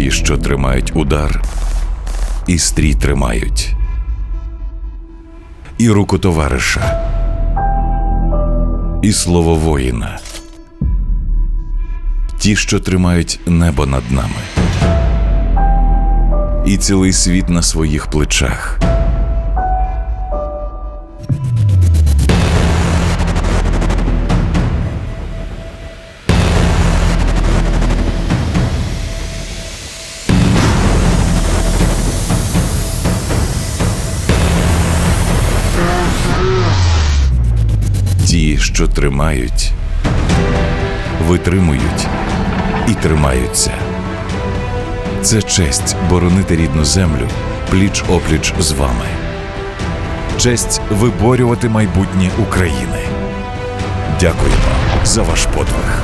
Ті, що тримають удар, і стрій тримають, і руку товариша, і слово воїна. Ті, що тримають небо над нами, і цілий світ на своїх плечах. Ті, що тримають, витримують і тримаються. Це честь боронити рідну землю пліч опліч з вами. Честь виборювати майбутнє України. Дякуємо за ваш подвиг.